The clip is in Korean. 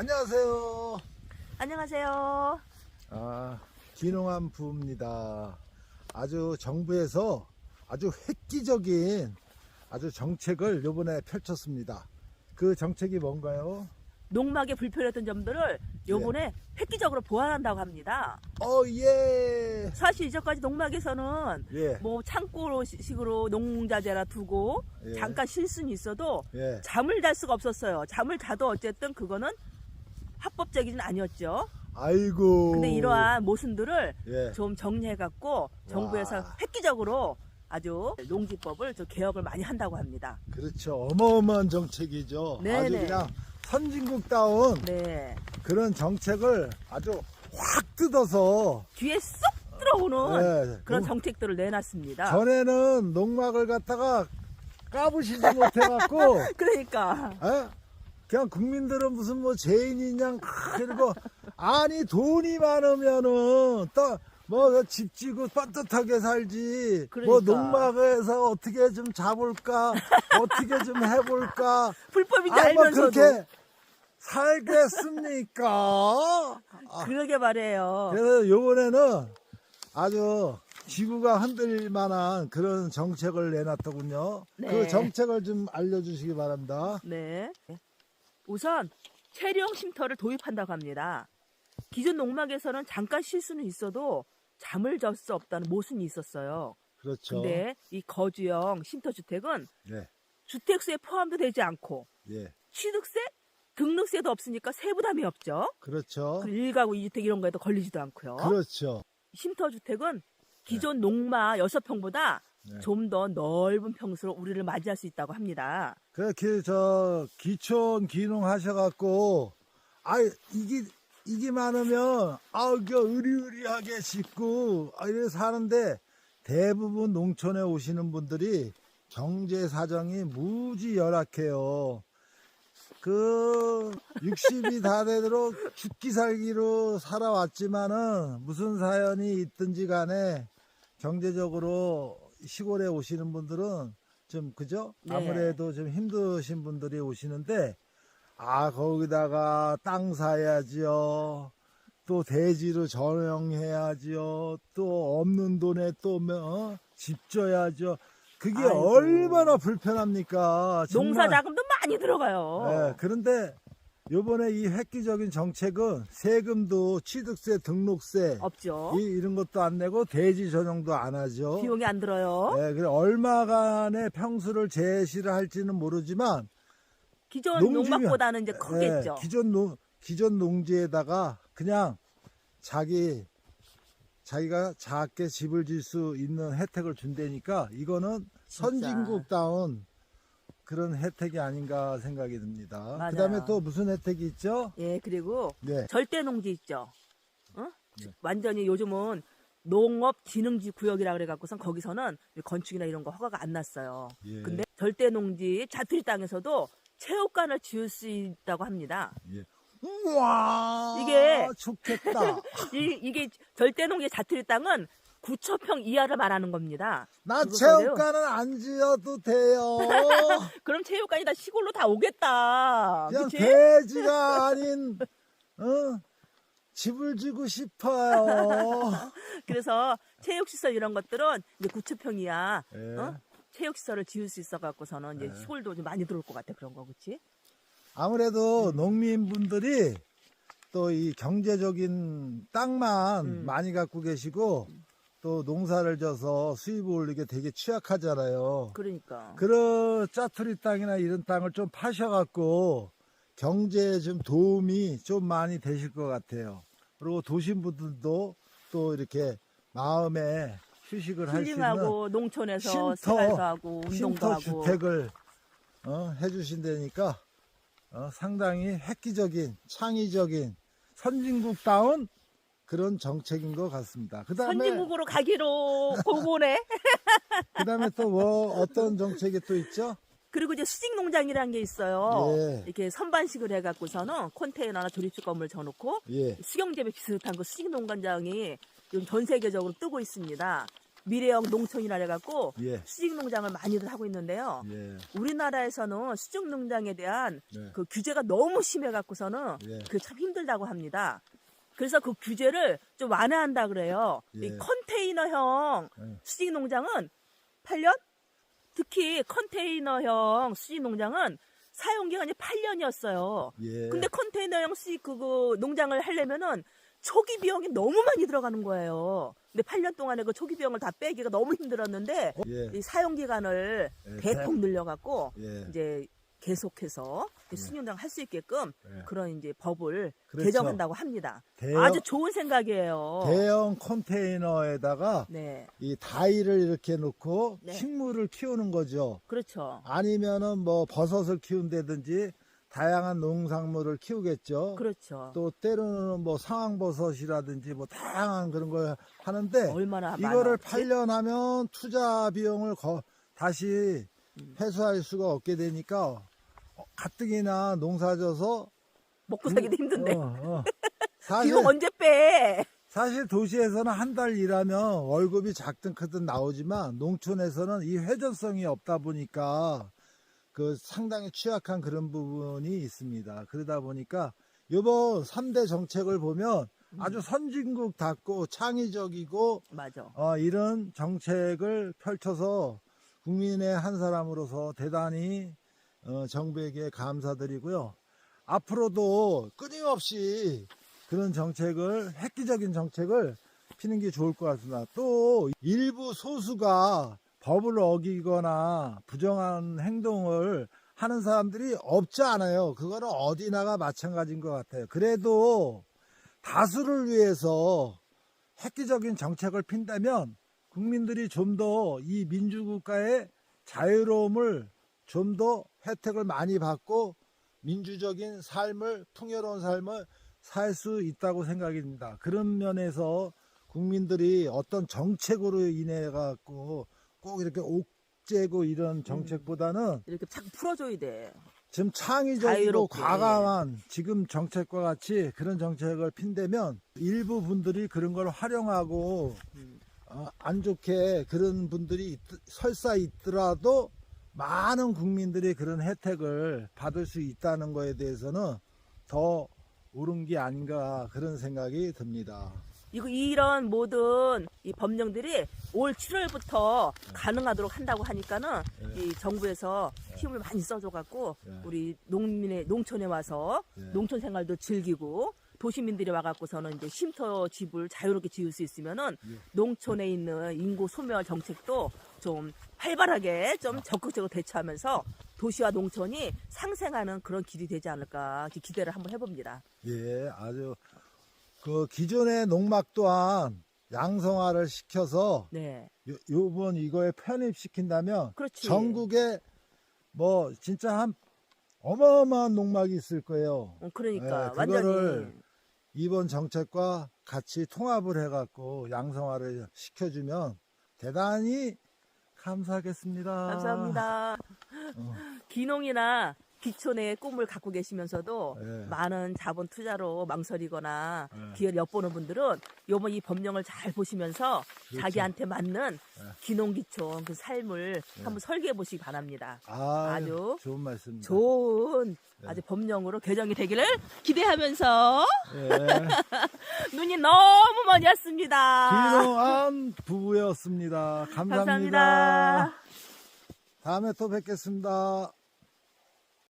안녕하세요. 안녕하세요. 아, 기농한 부입니다. 아주 정부에서 아주 획기적인 아주 정책을 요번에 펼쳤습니다. 그 정책이 뭔가요? 농막에 불편했던 점들을 요번에 획기적으로 보완한다고 합니다. 어, 예. 사실 이전까지 농막에서는 예. 뭐 창고로 시- 식으로 농자재라 두고 예. 잠깐 쉴 수는 있어도 예. 잠을 잘 수가 없었어요. 잠을 자도 어쨌든 그거는 합법적이진 아니었죠. 아이고. 근데 이러한 모순들을 예. 좀 정리해갖고 정부에서 와. 획기적으로 아주 농지법을 좀 개혁을 많이 한다고 합니다. 그렇죠. 어마어마한 정책이죠. 네네. 아주 그냥 선진국다운 네. 그런 정책을 아주 확 뜯어서 귀에 쏙 들어오는 예. 그런 농- 정책들을 내놨습니다. 전에는 농막을 갖다가 까부시지 못해갖고 그러니까 에? 그냥 국민들은 무슨 뭐 죄인이냐 그리고 아니 돈이 많으면은 또뭐 집 지고 떳떳하게 살지 뭐 그러니까. 농막에서 어떻게 좀 잡을까 어떻게 좀 해볼까 불법인지 아니 뭐 알면서도 그렇게 살겠습니까 아, 그러게 말이에요. 그래서 요번에는 아주 지구가 흔들릴 만한 그런 정책을 내놨더군요. 네. 그 정책을 좀 알려주시기 바랍니다. 네. 우선 체령 쉼터를 도입한다고 합니다. 기존 농막에서는 잠깐 쉴 수는 있어도 잠을 잘 수 없다는 모순이 있었어요. 그렇죠. 근데 이 거주형 쉼터 주택은 예, 주택수에 포함도 되지 않고 예, 취득세, 등록세도 없으니까 세부담이 없죠. 그렇죠. 일가구 이주택 이런 거에도 걸리지도 않고요. 그렇죠. 쉼터 주택은 기존 농마 6평보다 네. 좀 더 넓은 평수로 우리를 맞이할 수 있다고 합니다. 그렇게 저 기촌 기농 하셔갖고 아 이게 이게 많으면 아그 의리의리하게 짓고 아, 이래 사는데 대부분 농촌에 오시는 분들이 경제 사정이 무지 열악해요. 그 60이 다 되도록 죽기 살기로 살아왔지만은 무슨 사연이 있든지 간에 경제적으로 시골에 오시는 분들은 좀 그죠? 네. 아무래도 좀 힘드신 분들이 오시는데 아 거기다가 땅 사야지요. 또 대지로 전용해야지요. 또 없는 돈에 또 어? 집 져야죠. 그게 아이고. 얼마나 불편합니까? 농사 정말. 자금도 많이 들어가요. 네, 그런데 요번에 이 획기적인 정책은 세금도 취득세, 등록세 없죠. 이, 이런 것도 안 내고 대지 전용도 안 하죠. 비용이 안 들어요. 네, 그래 얼마간의 평수를 제시를 할지는 모르지만 기존 농지면- 농막보다는 이제 크겠죠. 네, 기존 농 기존 농지에다가 그냥 자기 자기가 작게 집을 질 수 있는 혜택을 준다니까 이거는 진짜. 선진국다운 그런 혜택이 아닌가 생각이 듭니다. 맞아요. 그다음에 또 무슨 혜택이 있죠? 예, 그리고 네. 절대 농지 있죠. 어? 네. 완전히 요즘은 농업 진흥지 구역이라 그래 갖고선 거기서는 건축이나 이런 거 허가가 안 났어요. 예. 근데 절대 농지 자투리 땅에서도 체육관을 지을 수 있다고 합니다. 예. 우와 이게- 좋겠다. 이, 이게 절대 농지 자투리 땅은 9천평 이하를 말하는 겁니다. 나. 체육관은 안 지어도 돼요. 그럼 체육관이 다 시골로 다 오겠다. 그냥 그치? 돼지가 아닌 어? 집을 지고 싶어요. 그래서 체육시설 이런 것들은 이제 9천평 이하 예. 어? 체육시설을 지을 수 있어 갖고서는 이제 네. 시골도 좀 많이 들어올 것 같아 그런 거 그렇지? 아무래도 농민분들이 또 이 경제적인 땅만 음. 많이 갖고 계시고 또 농사를 져서 수입을 올리게 되게 취약하잖아요. 그러니까 그런 짜투리 땅이나 이런 땅을 좀 파셔갖고 경제에 좀 도움이 좀 많이 되실 것 같아요. 그리고 도심 분들도 또 이렇게 마음에 휴식을 할 수 있는 농촌에서 쉼터, 생활도 하고 운동도 하고 주택을 어, 해주신다니까 어, 상당히 획기적인 창의적인 선진국다운 그런 정책인 것 같습니다. 그 다음에 선진국으로 가기로 고고네. 그다음에 또 뭐 어떤 정책이 또 있죠? 그리고 이제 수직 농장이라는 게 있어요. 예. 이렇게 선반식을 해갖고서는 컨테이너나 조립식 건물 져놓고 예, 수경재배 비슷한 그 수직 농장이 전 세계적으로 뜨고 있습니다. 미래형 농촌이라 해갖고 예. 수직 농장을 많이들 하고 있는데요. 예. 우리나라에서는 수직 농장에 대한 네. 그 규제가 너무 심해갖고서는 예. 그게 참 힘들다고 합니다. 그래서 그 규제를 좀 완화한다 그래요. 예. 이 컨테이너형 예. 수직 농장은 8년? 특히 컨테이너형 수직 농장은 사용 기간이 8년이었어요. 예. 근데 컨테이너형 수직 그거 농장을 하려면은 초기 비용이 너무 많이 들어가는 거예요. 근데 8년 동안에 그 초기 비용을 다 빼기가 너무 힘들었는데 예. 이 사용 기간을 예, 대폭 늘려갖고 예. 이제 계속해서 예. 수익농장 할수 있게끔 예. 그런 이제 법을 그렇죠. 개정한다고 합니다. 대형- 아주 좋은 생각이에요. 대형 컨테이너에다가 네, 이 다이를 이렇게 놓고 네. 식물을 키우는 거죠. 그렇죠. 아니면은 뭐 버섯을 키운다든지 다양한 농산물을 키우겠죠. 그렇죠. 또 때로는 뭐 상황버섯이라든지 뭐 다양한 그런 걸 하는데 얼마나 이거를 많았지? 8년 하면 투자 비용을 거- 다시 음. 회수할 수가 없게 되니까 어, 가뜩이나 농사져서 먹고 살기도 힘든데 어, 어. 사실, 비용 언제 빼? 사실 도시에서는 한 달 일하면 월급이 작든 크든 나오지만 농촌에서는 이 회전성이 없다 보니까 그 상당히 취약한 그런 부분이 있습니다. 그러다 보니까 이번 3대 정책을 보면 음. 아주 선진국답고 창의적이고 맞아. 어, 이런 정책을 펼쳐서 국민의 한 사람으로서 대단히 어, 정부에게 감사드리고요. 앞으로도 끊임없이 그런 정책을 획기적인 정책을 피는 게 좋을 것 같습니다. 또 일부 소수가 법을 어기거나 부정한 행동을 하는 사람들이 없지 않아요. 그거는 어디나가 마찬가지인 것 같아요. 그래도 다수를 위해서 획기적인 정책을 핀다면 국민들이 좀 더 이 민주국가의 자유로움을 좀 더 혜택을 많이 받고 민주적인 삶을 풍요로운 삶을 살 수 있다고 생각이 듭니다. 그런 면에서 국민들이 어떤 정책으로 인해 갖고 꼭 이렇게 옥죄고 이런 정책보다는 이렇게 자꾸 풀어줘야 돼. 지금 창의적이고 자유롭게. 과감한 지금 정책과 같이 그런 정책을 핀다면 일부 분들이 그런 걸 활용하고 음. 어, 안 좋게 그런 분들이 있- 설사 있더라도 많은 국민들이 그런 혜택을 받을 수 있다는 거에 대해서는 더 옳은 게 아닌가 그런 생각이 듭니다. 이거 이런 모든 이 법령들이 올 7월부터 가능하도록 한다고 하니까는 네. 이 정부에서 힘을 많이 써줘갖고 네. 우리 농민의 농촌에 와서 네. 농촌 생활도 즐기고 도시민들이 와갖고서는 이제 쉼터 집을 자유롭게 지을 수 있으면은 예. 농촌에 있는 인구 소멸 정책도 좀 활발하게 좀 적극적으로 대처하면서 도시와 농촌이 상생하는 그런 길이 되지 않을까 기대를 한번 해봅니다. 예, 아주 그 기존의 농막 또한 양성화를 시켜서 네, 요, 요번 이거에 편입시킨다면 그렇지. 전국에 뭐 진짜 한 어마어마한 농막이 있을 거예요. 어, 그러니까 네, 완전히 이번 정책과 같이 통합을 해갖고 양성화를 시켜주면 대단히 감사하겠습니다. 감사합니다. 어. 기농이나 기촌의 꿈을 갖고 계시면서도 예. 많은 자본 투자로 망설이거나 예. 기회를 엿보는 분들은 요번 이 법령을 잘 보시면서 그렇죠. 자기한테 맞는 예. 기농기촌 그 삶을 한번 설계해 보시기 바랍니다. 아, 아주 좋은 말씀입니다. 좋은 네. 아주 법령으로 개정이 되기를 기대하면서 예. 눈이 너무 많이 왔습니다. 기농한 부부였습니다. 감사합니다. 감사합니다. 다음에 또 뵙겠습니다.